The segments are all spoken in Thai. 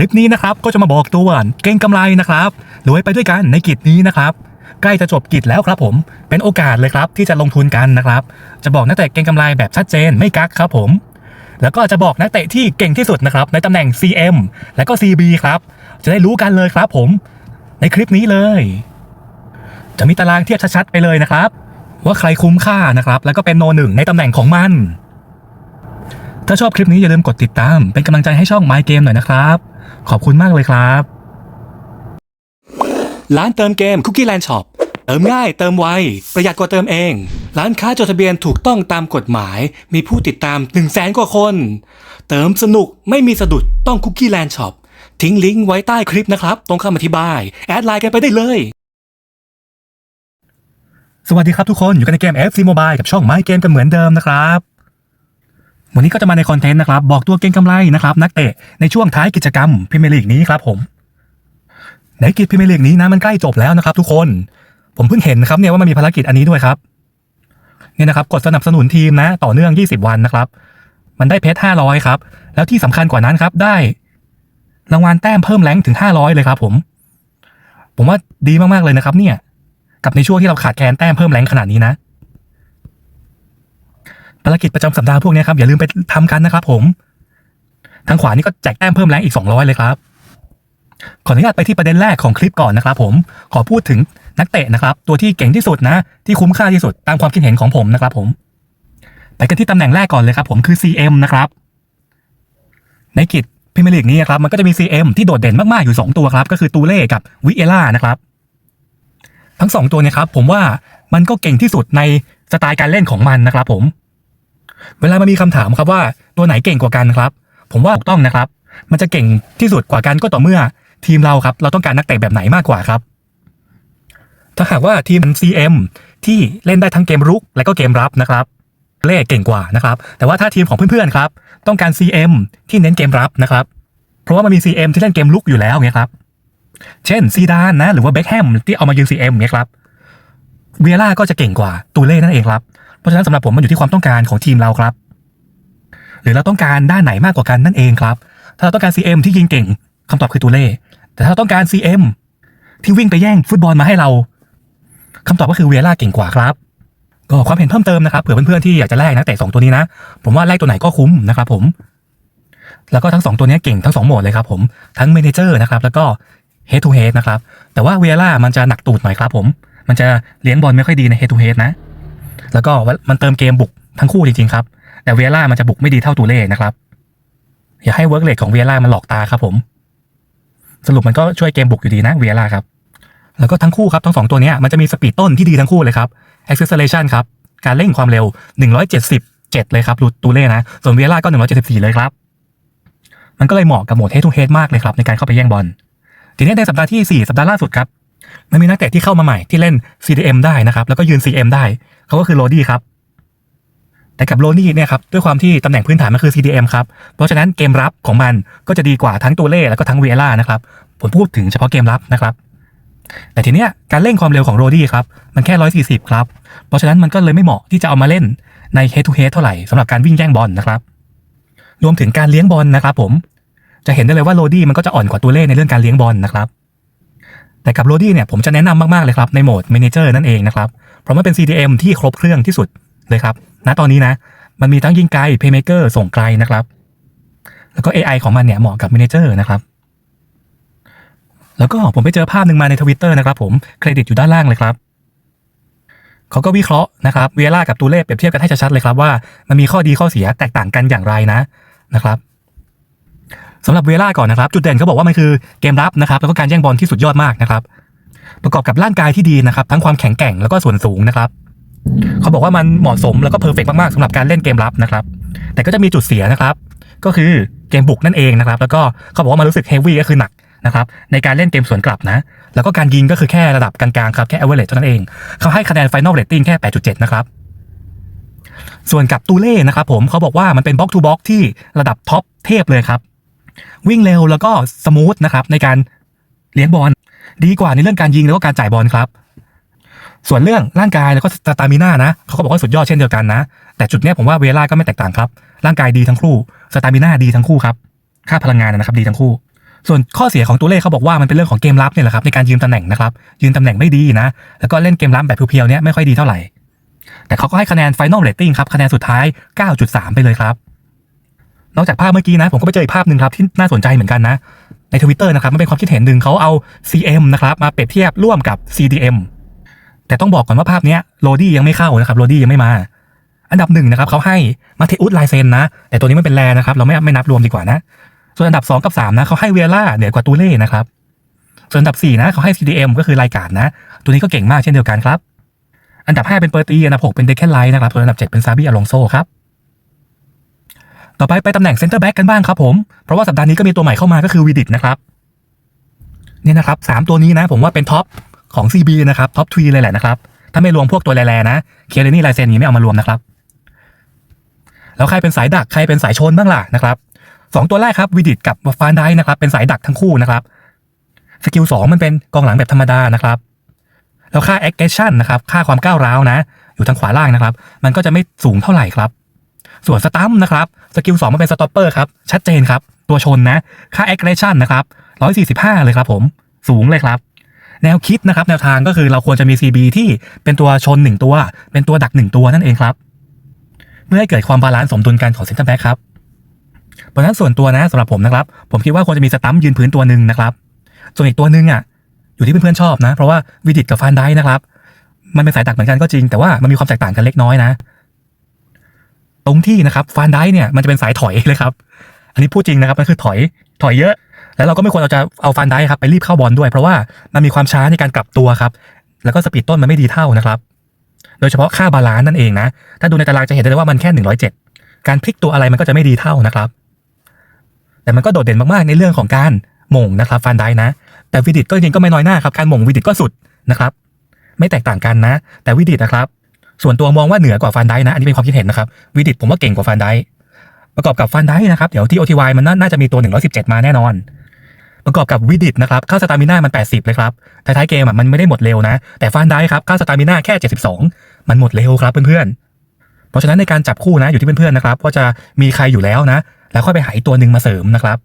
ลิปนี้นะครับก็จะมาบอกตัวเก่งกำไรนะครับรวยไปด้วยกันในกิจนี้นะครับใกล้จะจบกิจแล้วครับผมเป็นโอกาสเลยครับที่จะลงทุนกันนะครับ จะบอกนักเตะเก่งกำไรแบบชัดเจนไม่กักครับผมแล้วก็จะบอกนักเตะที่เก่งที่สุดนะครับในตำแหน่ง CM และก็ CB ครับ จะได้รู้กันเลยครับผมในคลิปนี้เลย จะมีตารางเทียบชัดๆไปเลยนะครับ ว่าใครคุ้มค่านะครับ แล้วก็เป็นโนหนึ่งในตำแหน่งของมัน ถ้าชอบคลิปนี้อย่าลืมกดติดตาม เป็นกำลังใจให้ช่อง My Game หน่อยนะครับ ขอบคุณมากเลยครับ ร้านเติมเกม Cookie Land Shop เติมง่ายเติมไว ประหยัดกว่าเติมเอง ร้านค้าจดทะเบียนถูกต้องตามกฎหมาย มีผู้ติดตาม 1 0 0 0 0แสนกว่าคน เติมสนุกไม่มีสะดุดต้อง Cookie Land Shop ทิ้งลิงก์ไว้ใต้คลิปนะครับ ตรงคำอธิบาย แอดไลน์กันไปได้เลย สวัสดีครับทุกคนอยู่กันในเกม FC Mobile กับช่อง My Game กันเหมือนเดิมนะครับ วันนี้ก็จะมาในคอนเทนต์นะครับ บอกตัวเก่งกำไรนะครับนักเตะในช่วงท้ายกิจกรรมพรีเมียร์ลีกนี้ครับผมในกิจพรีเมียร์ลีกนี้นะมันใกล้จบแล้วนะครับ ทุกคนผมเพิ่งเห็นครับเนี่ยว่ามันมีภารกิจอันนี้ด้วยครับเนี่ยนะครับกดสนับสนุนทีมนะ ต่อเนื่อง 20 วันนะครับ มันได้เพชร500 ครับ แล้วที่สำคัญกว่านั้นครับ ได้ รางวัลแต้มเพิ่มแรงถึง 500 เลยครับ ผม ผมว่าดีมากๆเลยนะครับ เนี่ย กับในช่วงที่เราขาดแคลนแต้มเพิ่มแรงขนาดนี้นะ ภารกิจประจำสัปดาห์พวกนี้ครับอย่าลืมไปทำกันนะครับ ผม ทางขวานี่ก็แจกแต้มเพิ่มแรงอีก 200 เลยครับ ขออนุญาตไปที่ประเด็นแรกของคลิปก่อนนะครับ ผม ขอพูดถึงนักเตะนะครับ ตัวที่เก่งที่สุดนะ ที่คุ้มค่าที่สุดตามความคิดเห็นของผมนะครับ ผมไปกันที่ตำแหน่งแรกก่อนเลยครับ ผมคือ CM นะครับ ในกิจพรีเมียร์ลีกนี้ครับมันก็จะมี CM ที่โดดเด่นมาก ๆ อยู่ 2 ตัวครับ ก็คือตูเล่กับวิเอล่านะครับ ทั้งสองตัวเนี่ยครับ ผมว่ามันก็เก่งที่สุดในสไตล์การเล่นของมันนะครับ ผม เวลามันมีคำถามครับว่าตัวไหนเก่งกว่ากันครับ ผมว่าถูกต้องนะครับ มันจะเก่งที่สุดกว่ากันก็ต่อเมื่อทีมเราครับ เราต้องการนักเตะแบบไหนมากกว่าครับ ถ้าหากว่าทีม CM ที่เล่นได้ทั้งเกมรุกและก็เกมรับนะครับ เล่เก่งกว่านะครับ แต่ว่าถ้าทีมของเพื่อนๆครับ ต้องการ CM ที่เน้นเกมรับนะครับ เพราะว่ามันมี CM ที่เล่นเกมลุกอยู่แล้วไงครับ เช่นซีดานนะหรือว่าเบคแฮมที่เอามายืน CM เนี่ยครับเวียร่าก็จะเก่งกว่าตูเล่นั่นเองครับ เพราะฉะนั้นสำหรับผมมันอยู่ที่ความต้องการของทีมเราครับ หรือเราต้องการด้านไหนมากกว่ากันนั่นเองครับ ถ้าเราต้องการ CM ที่ยิงเก่งคำตอบคือตูเล่แต่ถ้าเราต้องการ CM ที่วิ่งไปแย่งฟุตบอลมาให้เราคำตอบก็คือเวียร่าเก่งกว่าครับ ก็ความเห็นเพิ่มเติมนะครับเผื่อเพื่อนๆที่อยากจะแลกนักเตะสองตัวนี้นะผมว่าแลกตัวไหนก็คุ้มนะครับ ผม แล้วก็ทั้งสองตัวนี้เก่งทั้งสองโหมดเลยครับ ผมทั้งเมนเจอร์นะครับ แล้วก็ head to head นะครับแต่ว่าเวียร่ามันจะหนักตูดหน่อยครับ ผม มันจะเลี้ยงบอลไม่ค่อยดีใน head to head นะ แล้วก็มันเติมเกมบุกทั้งคู่จริงๆครับ แต่เวียร่ามันจะบุกไม่ดีเท่าตูเล่นะครับ อย่าให้เวิร์กเลทของเวียร่ามันหลอกตาครับผม สรุปมันก็ช่วยเกมบุกอยู่ดีนะเวียร่าครับ แล้วก็ทั้งคู่ครับทั้งสองตัวนี้มันจะมีสปีดต้นที่ดีทั้งคู่เลยครับ acceleration ครับ การเร่งความเร็ว 177เลยครับตูเล่นะ ส่วนเวียร่าก็ 174 เลยครับ มันก็เลยเหมาะกับโหมด head to head มากเลยครับในการเข้าไปแย่งบอล ทีนี้ในสัปดาห์ที่ 4 สัปดาห์ล่าสุดครับมันมีนักเตะที่เข้ามาใหม่ที่เล่น CDM ได้นะครับ แล้วก็ยืน CM ได้ เขาก็คือโรดี้ครับแต่กับโรนี่เนี่ยครับด้วยความที่ตำแหน่งพื้นฐานมันคือ CDM ครับ เพราะฉะนั้นเกมรับของมันก็จะดีกว่าทั้งตัวเล่แล้วก็ทั้งเวล่านะครับผมพูดถึงเฉพาะเกมรับนะครับ แต่ทีเนี้ยการเร่งความเร็วของโรดี้ครับ มันแค่ 140 ครับ เพราะฉะนั้นมันก็เลยไม่เหมาะที่จะเอามาเล่นใน head to head เท่าไหร่สำหรับการวิ่งแย่งบอลนะครับรวมถึงการเลี้ยงบอลนะครับ ผมจะเห็นได้เลยว่าโรดี้มันก็จะอ่อนกว่าตัวเล่ในเรื่องการเลี้ยงบอลนะครับแต่กับโรดี้เนี่ยผมจะแนะนำมากๆเลยครับในโหมด Manager นั่นเองนะครับเราะมันเป็น CDM ที่ครบเครื่องที่สุดเลยครับ ณ ตอนนี้นะ มันมีทั้งยิงไกล Playmaker ส่งไกลนะครับ แล้วก็ AI ของมันเนี่ยเหมาะกับ Manager นะครับ แล้วก็ผมไปเจอภาพหนึ่งมาในทวิตเตอร์นะครับผมเครดิตอยู่ด้านล่างเลยครับ เขาก็วิเคราะห์นะครับเวล่ากับตูเล่เปรียบเทียบกันให้ชัดๆเลยครับว่ามันมีข้อดีข้อเสียแตกต่างกันอย่างไรนะนะครับสำหรับเวล่าก่อนนะครับ จุดเด่นเขาบอกว่ามันคือเกมรับนะครับ แล้วก็การแย่งบอลที่สุดยอดมากนะครับ ประกอบกับร่างกายที่ดีนะครับ ทั้งความแข็งแกร่งแล้วก็ส่วนสูงนะครับ เขาบอกว่ามันเหมาะสมแล้วก็เพอร์เฟกมากๆสำหรับการเล่นเกมรับนะครับ แต่ก็จะมีจุดเสียนะครับ ก็คือเกมบุกนั่นเองนะครับ แล้วก็เขาบอกว่ามันรู้สึกเฮฟวี่ก็คือหนักนะครับในการเล่นเกมสวนกลับนะ แล้วก็การยิงก็คือแค่ระดับกลางๆครับแค่ average เท่านั้นเอง เขาให้คะแนน final rating แค่ 8.7 นะครับ ส่วนกับตูเล่นะครับผมเขาบอกว่ามันเป็นบล็อกทูบล็อกที่ระดับท็อปเทพเลยครับ วิ่งเร็วแล้วก็สมูทนะครับในการเลี้ยงบอล ดีกว่าในเรื่องการยิงแล้วก็การจ่ายบอลครับ ส่วนเรื่องร่างกายแล้วก็สตามิน่านะเขาก็บอกว่าสุดยอดเช่นเดียวกันนะ แต่จุดนี้ผมว่าเวล่าก็ไม่แตกต่างครับ ร่างกายดีทั้งคู่สตามิน่าดีทั้งคู่ครับค่าพลังงานนะครับดีทั้งคู่ ส่วนข้อเสียของตัวเลขเขาบอกว่ามันเป็นเรื่องของเกมลับเนี่ยแหละครับในการยืมตำแหน่งนะครับยืมตำแหน่งไม่ดีนะ แล้วก็เล่นเกมลับแบบเพียวๆเนี่ยไม่ค่อยดีเท่าไหร่แต่เขาก็ให้คะแนน Final Rating ครับ คะแนนสุดท้าย 9.3 ไปเลยครับ นอกจากภาพเมื่อกี้นะ ผมก็ไปเจออีกภาพหนึ่งครับ ที่น่าสนใจเหมือนกันนะ ในทวิตเตอร์นะครับมันเป็นความคิดเห็นหนึ่งเขาเอา CM นะครับมาเปรียบเทียบร่วมกับ CDM แต่ต้องบอกก่อนว่าภาพนี้โรดี้ยังไม่เข้านะครับโรดี้ยังไม่มา อันดับหนึ่งนะครับเขาให้มาเทอุสไลเซนนะ แต่ตัวนี้ไม่เป็นแรนะครับเราไม่ไม่นับรวมดีกว่านะ ส่วนอันดับ 2 กับ 3 นะเขาให้เวล่าเหนือกว่าตูเล่นะครับ ส่วนอันดับ 4 นะเขาให้ CDM ก็คือรายการนะ ตัวนี้ก็เก่งมากเช่นเดียวกันครับ อันดับ 5 เป็นเปอร์ตีอันดับ 6 เป็นเดคแคนไลท์นะครับส่วนอันดับ 7 เป็นซาบิอลองโซครับ ต่อไปไปตำแหน่งเซนเตอร์แบ็กกันบ้างครับผม เพราะว่าสัปดาห์นี้ก็มีตัวใหม่เข้ามาก็คือวีดิตนะครับ เนี่ยนะครับสามตัวนี้นะ ผมว่าเป็นท็อปของ CB นะครับท็อปทรีเลยแหละนะครับ ถ้าไม่รวมพวกตัวแร่ๆนะ เคเลนี่ไลเซนนี้ไม่เอามารวมนะครับ แล้วใครเป็นสายดักใครเป็นสายชนบ้างล่ะนะครับสองตัวแรกครับวิดิตกับฟานได้นะครับ เป็นสายดักทั้งคู่นะครับสกิลสองมันเป็นกองหลังแบบธรรมดานะครับ แล้วค่า aggression นะครับ ค่าความก้าวร้าวนะ อยู่ทางขวาล่างนะครับ มันก็จะไม่สูงเท่าไหร่ครับ ส่วนสตัมนะครับสกิลสองมันเป็นสต็อปเปอร์ครับ ชัดเจนครับ ตัวชนนะ ค่า aggression นะครับ145 เลยครับผมสูงเลยครับ แนวคิดนะครับ แนวทางก็คือเราควรจะมี CB ที่เป็นตัวชนหนึ่งตัว เป็นตัวดักหนึ่งตัวนั่นเองครับ เพื่อให้เกิดความบาลานซ์สมดุลกันของเซนเตอร์แบ็กครับเพราะฉะนั้นส่วนตัวนะสำหรับผมนะครับ ผมคิดว่าควรจะมีสตัมยืนพื้นตัวหนึ่งนะครับส่วนอีกตัวหนึ่งอะอยู่ที่เพื่อนๆชอบนะ เพราะว่าวิดิตกับฟานได้นะครับ มันเป็นสายดักเหมือนกันก็จริง แต่ว่ามันมีความแตกต่างกันเล็กน้อยนะ ตรงที่นะครับฟานได้เนี่ยมันจะเป็นสายถอยเลยครับอันนี้พูดจริงนะครับมันคือถอยถอยเยอะ แล้วเราก็ไม่ควรเราจะเอาฟันได้ครับไปรีบเข้าบอลด้วย เพราะว่ามันมีความช้าในการกลับตัวครับแล้วก็สปีดต้นมันไม่ดีเท่านะครับ โดยเฉพาะค่าบาลานซ์นั่นเองนะ ถ้าดูในตารางจะเห็นได้ว่ามันแค่ 107 การพลิกตัวอะไรมันก็จะไม่ดีเท่านะครับ แต่มันก็โดดเด่นมากๆในเรื่องของการหม่งนะครับฟันได้นะ แต่วิดิตก็จริงก็ไม่น้อยหน้าครับการหม่งวิดิตก็สุดนะครับ ไม่แตกต่างกันนะ แต่วิดิตนะครับ ส่วนตัวมองว่าเหนือกว่าฟันได้นะ อันนี้เป็นความคิดเห็นนะครับวิดิตผมว่าเก่งกว่าฟันได้ประกอบกับฟันได้นะครับเดี๋ยวที่ OTY มันน่าจะมีตัว 117 มาแน่นอน ประกอบกับวิดิตนะครับค่าสตามิน่ามัน 80 เลยครับท้ายๆเกมอะมันไม่ได้หมดเร็วนะ แต่ฟันได้ครับค่าสตามิน่าแค่ 72 มันหมดเร็วครับเพื่อนๆเพราะฉะนั้นในการจับคู่นะอยู่ที่เพื่อนๆนะครับว่าจะมีใครอยู่แล้วนะ แล้วค่อยไปหาตัวหนึ่งมาเสริมนะครับ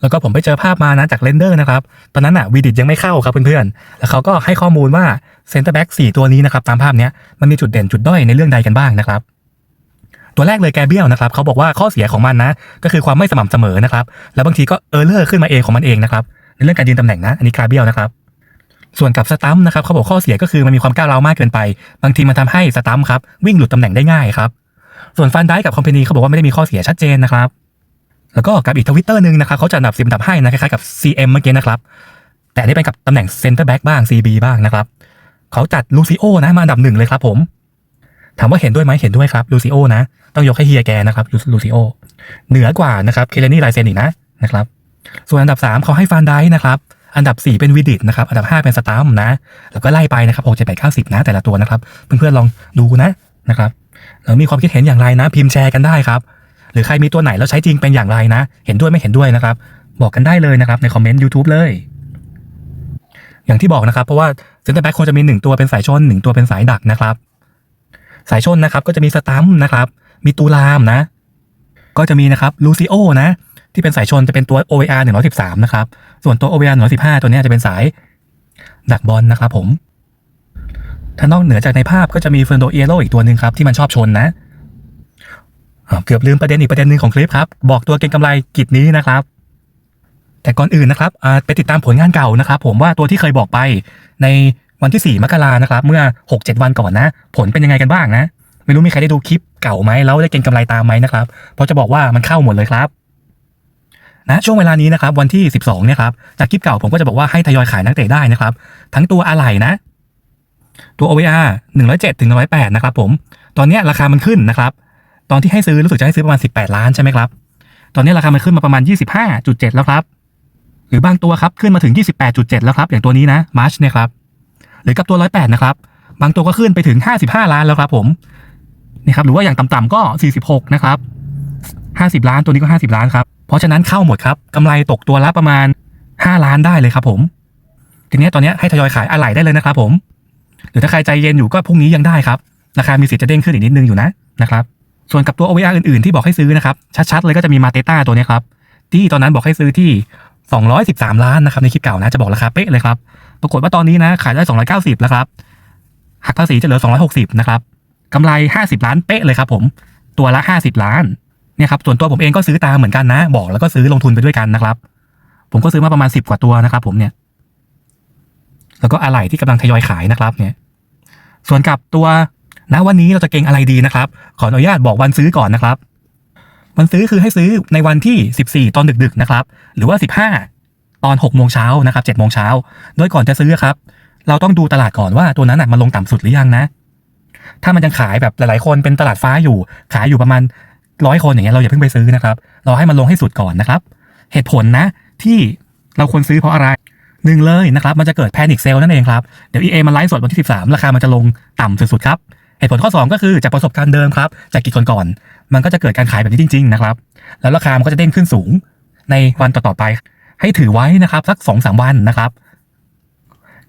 แล้วก็ผมไปเจอภาพมานะจากเรนเดอร์นะครับ ตอนนั้นอะวีดิตยังไม่เข้าครับเพื่อนๆ แล้วเขาก็ให้ข้อมูลว่า เซนเตอร์แบ็กสี่ตัวนี้นะครับตามภาพนี้มันมีจุดเด่นจุดด้อยในเรื่องใดกันบ้างนะครับตัวแรกเลยแกเบียลนะครับเขาบอกว่าข้อเสียของมันนะ ก็คือความไม่สม่ำเสมอนะครับ แล้วบางทีก็เออร์เลอร์ขึ้นมาเองของมันเองนะครับในเรื่องการยืนตำแหน่งนะ อันนี้คาเบียลนะครับ ส่วนกับสตัมนะครับเขาบอกข้อเสียก็คือมันมีความก้าวร้าวมากเกินไป บางทีมันทำให้สตัมครับวิ่งหลุดตำแหน่งได้ง่ายครับ ส่วนฟันได้กับคอมเพนีเขาบอกว่าไม่ได้มีข้อเสียชัดเจนนะครับ แล้วก็กับอีกทวิตเตอร์หนึ่งนะครับเขาจะนดับสิบอันดับให้นะคล้ายๆกับ CM เมื่อกี้นะครับแต่นี่เป็นกับตำแหน่งเซนเตอร์แบ็กบ้าง CB บ้างนะครับ เขาจัดลูซิโอนะมาอันดับหนึ่งเลยครับผม ถามว่าเห็นด้วยไหมเห็นด้วยครับลูซิโอนะ ต้องยกให้เฮียแกนะครับลูซิโอเหนือกว่านะครับเคเลนี่ไลเซนอีกนะนะครับ ส่วนอันดับ 3 เขาให้ฟานได้นะครับ อันดับ 4 เป็นวิดิตนะครับ อันดับ 5 เป็นสตาร์มนะ แล้วก็ไล่ไปนะครับ6 7 8 9 10นะแต่ละตัวนะครับ เพื่อนๆลองดูนะนะครับแล้วมีความคิดเห็นอย่างไรนะ พิมพ์แชร์กันได้ครับ หรือใครมีตัวไหนแล้วใช้จริงเป็นอย่างไรนะ เห็นด้วยไม่เห็นด้วยนะครับ บอกกันได้เลยนะครับในคอมเมนต์ YouTube เลย อย่างที่บอกนะครับเพราะว่าเซนเตอร์แบ็คควรจะมี 1 ตัวเป็นสายชน 1 ตัวเป็นสายดักนะครับ สายชนนะครับก็จะมีสตัมนะครับ มีตูลามนะ ก็จะมีนะครับลูซิโอนะที่เป็นสายชนจะเป็นตัว OVR 113 นะครับ ส่วนตัว OVR 115 ตัวนี้จะเป็นสายดักบอลนะครับผมถ้านอกเหนือจากในภาพก็จะมีเฟร์โดเอโรอีกตัวหนึ่งครับที่มันชอบชนนะเกือบลืมประเด็นอีกประเด็นหนึ่งของคลิปครับ บอกตัวเก่งกำไรกิจนี้นะครับ แต่ก่อนอื่นนะครับไปติดตามผลงานเก่านะครับ ผมว่าตัวที่เคยบอกไปในวันที่ 4 มกรานะครับ เมื่อ 6-7 วันก่อนนะ ผลเป็นยังไงกันบ้างนะ ไม่รู้มีใครได้ดูคลิปเก่าไหมแล้วได้เก็งกำไรตามไหมนะครับ เพราะจะบอกว่ามันเข้าหมดเลยครับนะช่วงเวลานี้นะครับวันที่ 12เนี่ยครับจากคลิปเก่าผมก็จะบอกว่าให้ทยอยขายนักเตะได้นะครับ ทั้งตัวอะไหล่นะ ตัว OVR 107ถึง108นะครับผมตอนนี้ราคามันขึ้นนะครับ ตอนที่ให้ซื้อรู้สึกจะให้ซื้อประมาณ 18 ล้านใช่ไหมครับ ตอนนี้ราคามันขึ้นมาประมาณ 25.7 แล้วครับ รือบางตัวครับขึ้นมาถึง 28.7 แล้วครับ อย่างตัวนี้นะมาร์ชเนี่ยครับหรือกับตัว 108 นะครับ บางตัวก็ขึ้นไปถึง 55 ล้านแล้วครับผมนี่ครับหรือว่าอย่างต่ำๆก็ 46 นะครับ 50 ล้านตัวนี้ก็ 50 ล้านครับเพราะฉะนั้นเข้าหมดครับกำไรตกตัวละประมาณ 5 ล้านได้เลยครับ ผม ทีนี้ตอนนี้ให้ทยอยขายอะไหล่ได้เลยนะครับ ผมหรือถ้าใครใจเย็นอยู่ก็พรุ่งนี้ยังได้ครับราคามีสิทธิ์จะเด้งขึ้นอีกนิดนึงอยู่นะนะครับส่วนกับตัว OVR อื่นๆที่บอกให้ซื้อนะครับชัดๆเลยก็จะมีมาเตต้าตัวนี้ครับที่ตอนนั้นบอกให้ซื้อที่ 213 ล้านนะครับในคลิปเก่านะจะบอกราคาเป๊ะเลยครับปรากฏว่าตอนนี้นะขายได้ 290 แล้วครับหักภาษีจะเหลือ 260 นะครับกำไร 50 ล้านเป๊ะเลยครับผมตัวละ 50 ล้านเนี่ยครับส่วนตัวผมเองก็ซื้อตามเหมือนกันนะ บอกแล้วก็ซื้อลงทุนไปด้วยกันนะครับ ผมก็ซื้อมาประมาณ 10 กว่าตัวนะครับ ผมเนี่ย แล้วก็อะไหล่ที่กำลังทยอยขายนะครับ เนี่ย ส่วนกับตัวณวันนี้เราจะเก่งอะไรดีนะครับ ขออนุญาตบอกวันซื้อก่อนนะครับ วันซื้อคือให้ซื้อในวันที่ 14 ตอนดึกๆนะครับ หรือว่า 15 ตอน6โมงเช้านะครับ7โมงเช้าโดยก่อนจะซื้อครับ เราต้องดูตลาดก่อนว่าตัวนั้นมันลงต่ำสุดหรือยังนะ ถ้ามันยังขายแบบหลายๆ คนเป็นตลาดฟ้าอยู่ ขายอยู่ประมาณร้อยคนอย่างเงี้ยเราอย่าเพิ่งไปซื้อนะครับ เราให้มันลงให้สุดก่อนนะครับ เหตุผลนะที่เราควรซื้อเพราะอะไรหนึ่งเลยนะครับมันจะเกิดแพนิคเซลนั่นเองครับ เดี๋ยว EA มันไลฟ์สดวันที่ 13 ราคามันจะลงต่ำสุดๆครับ เหตุผลข้อ 2 ก็คือจากประสบการณ์เดิมครับ จากกี่คนก่อน มันก็จะเกิดการขายแบบนี้จริง ๆ นะครับ แล้วราคามันก็จะเด้งขึ้นสูงในวันต่อๆไป ให้ถือไว้นะครับสัก2อสวันนะครับ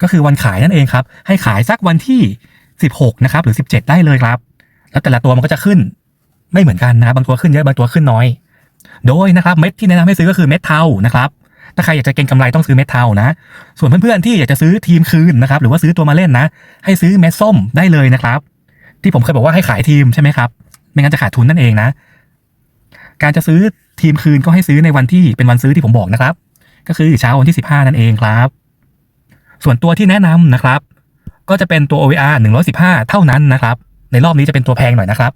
ก็คือวันขายนั่นเองครับ ให้ขายสักวันที่ 16 นะครับ หรือ 17 ได้เลยครับ แล้วแต่ละตัวมันก็จะขึ้น ไม่เหมือนกันนะบบางตัวขึ้นเยอะบางตัวขึ้นน้อย โดยนะครับเม็ดที่แนะนำให้ซื้อก็คือเม็ดเทานะครับถ้าใครอยากจะเก็งกำไรต้องซื้อเม็ดเทานะ ส่วนเพื่อนๆที่อยากจะซื้อทีมคืนนะครับ หรือว่าซื้อตัวมาเล่นนะ ให้ซื้อเม็ดส้มได้เลยนะครับ ที่ผมเคยบอกว่าให้ขายทีมใช่ไหมครับ ไม่งั้นจะขาดทุนนั่นเองนะ การจะซื้อทีมคืนก็ให้ซื้อในวันที่เป็นวันซื้อที่ผมบอกนะครับ ก็คือเช้าวันที่ 15 นั่นเองครับ ส่วนตัวที่แนะนำนะครับ ก็จะเป็นตัว OVR 115 เท่านั้นนะครับ ในรอบนี้จะเป็นตัวแพงหน่อยนะครับ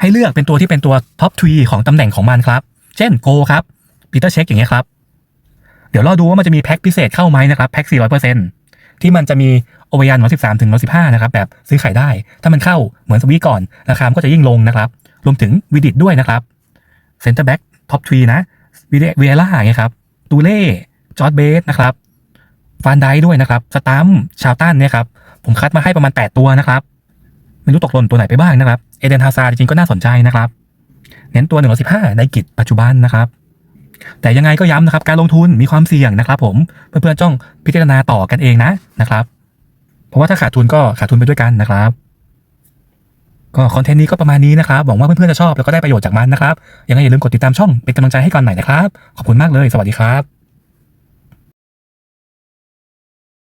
ให้เลือกเป็นตัวที่เป็นตัวท็อปทรีของตำแหน่งของมันครับ เช่นโกครับปีเตอร์เช็คอย่างเงี้ยครับ เดี๋ยวรอดูว่ามันจะมีแพ็คพิเศษเข้าไหมนะครับแพ็ค400%ที่มันจะมี OVR 113ถึง115นะครับแบบซื้อขายได้ ถ้ามันเข้าเหมือนสวีก่อนราคาก็จะยิ่งลงนะครับ รวมถึงวิดิตด้วยนะครับเซนเตอร์แบ็กท็อปทรีนะวิเวล่าอย่างเงี้ยครับตูเล่จอร์ดเบสนะครับฟานไดด้วยนะครับสตัมชาวตันเนี่ยครับผมคัดมาให้ประมาณ 8 ตัวนะครับ ไม่รู้ตกหล่นตัวไหนไปบ้างนะครับ เอเดนฮาซาจริงๆก็น่าสนใจนะครับ เน้นตัว115ในกิจปัจจุบันนะครับ แต่ยังไงก็ย้ำนะครับ การลงทุนมีความเสี่ยงนะครับ ผมเพื่อนๆจ้องพิจารณาต่อกันเองนะนะครับ เพราะว่าถ้าขาดทุนก็ขาดทุนไปด้วยกันนะครับ ก็คอนเทนต์นี้ก็ประมาณนี้นะครับ หวังว่าเพื่อนๆจะชอบแล้วก็ได้ประโยชน์จากมันนะครับ ยังไงอย่าลืมกดติดตามช่องเป็นกำลังใจให้ก่อนหน่อยนะครับ ขอบคุณมากเลย สวัสดีครับ